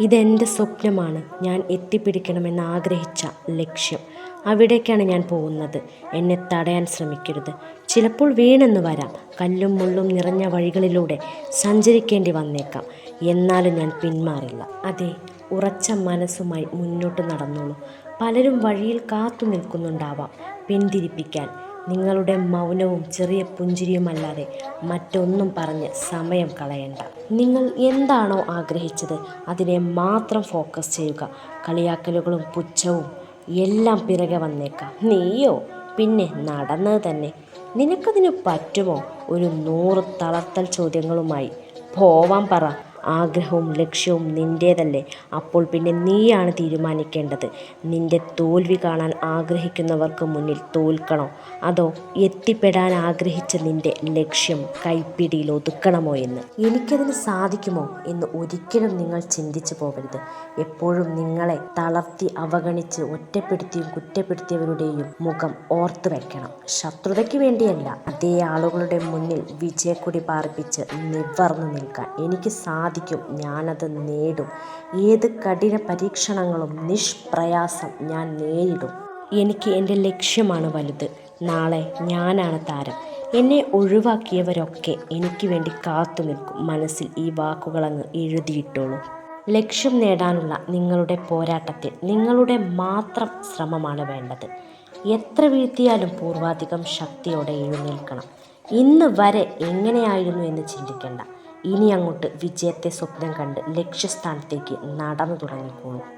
ഇതെന്റെ സ്വപ്നമാണ്. ഞാൻ എത്തിപ്പിടിക്കണമെന്ന് ആഗ്രഹിച്ച ലക്ഷ്യം. അവിടേക്കാണ് ഞാൻ പോകുന്നത്. എന്നെ തടയാൻ ശ്രമിക്കരുത്. ചിലപ്പോൾ വീണെന്ന് വരാം. കല്ലും മുള്ളും നിറഞ്ഞ വഴികളിലൂടെ സഞ്ചരിക്കേണ്ടി വന്നേക്കാം. എന്നാലും ഞാൻ പിന്മാറില്ല. അതെ ഉറച്ച മനസ്സുമായി മുന്നോട്ട് നടന്നോളൂ. പലരും വഴിയിൽ കാത്തു നിൽക്കുന്നുണ്ടാവാം. പിന്തിരിപ്പിക്കാൻ. നിങ്ങളുടെ മൗനവും ചെറിയ പുഞ്ചിരിയുമല്ലാതെ മറ്റൊന്നും പറഞ്ഞ് സമയം കളയണ്ട. നിങ്ങൾ എന്താണോ ആഗ്രഹിച്ചത് അതിനെ മാത്രം ഫോക്കസ് ചെയ്യുക. കളിയാക്കലുകളും പുച്ഛവും എല്ലാം പിറകെ വന്നേക്കാം. നീയോ? പിന്നെ നടന്നത് തന്നെ. നിനക്കതിന് പറ്റുമോ? ഒരു നൂറ് തളർത്തൽ ചോദ്യങ്ങളുമായി പോവാൻ പറ. ആഗ്രഹവും ലക്ഷ്യവും നിന്റേതല്ലേ അപ്പോൾ പിന്നെ നീയാണ് തീരുമാനിക്കേണ്ടത്. നിന്റെ തോൽവി കാണാൻ ആഗ്രഹിക്കുന്നവർക്ക് മുന്നിൽ തോൽക്കണോ? അതോ എത്തിപ്പെടാൻ ആഗ്രഹിച്ച നിന്റെ ലക്ഷ്യം കൈപ്പിടിയിൽ ഒതുക്കണമോ എന്ന്? എനിക്കതിന് സാധിക്കുമോ എന്ന് ഒരിക്കലും നിങ്ങൾ ചിന്തിച്ചു പോകരുത്. എപ്പോഴും നിങ്ങളെ തളർത്തി അവഗണിച്ച് ഒറ്റപ്പെടുത്തിയും കുറ്റപ്പെടുത്തിയവരുടെയും മുഖം ഓർത്തു വയ്ക്കണം ശത്രുതയ്ക്ക് വേണ്ടിയല്ല അതേ ആളുകളുടെ മുന്നിൽ വിജയക്കൊടി പാർപ്പിച്ച് നിവർന്നു നിൽക്കാൻ. എനിക്ക് സാധിക്കും ഞാനത് നേടും. ഏത് കഠിന പരീക്ഷണങ്ങളും നിഷ്പ്രയാസം ഞാൻ നേരിടും. എനിക്ക് എന്റെ ലക്ഷ്യമാണ് വലുത്. നാളെ ഞാനാണ് താരം. എന്നെ ഒഴിവാക്കിയവരൊക്കെ എനിക്ക് വേണ്ടി കാത്തു നിൽക്കും. മനസ്സിൽ ഈ വാക്കുകളങ്ങ് എഴുതിയിട്ടോളൂ. ലക്ഷ്യം നേടാനുള്ള നിങ്ങളുടെ പോരാട്ടത്തിൽ നിങ്ങളുടെ മാത്രം ശ്രമമാണ് വേണ്ടത്. എത്ര വീഴ്ത്തിയാലും പൂർവാധികം ശക്തിയോടെ എഴുന്നേൽക്കണം. ഇന്ന് വരെ എങ്ങനെയായിരുന്നു എന്ന് ചിന്തിക്കേണ്ട. ഇനി അങ്ങോട്ട് വിജയത്തെ സ്വപ്നം കണ്ട് ലക്ഷ്യസ്ഥാനത്തേക്ക് നടന്നു തുടങ്ങിക്കോളൂ.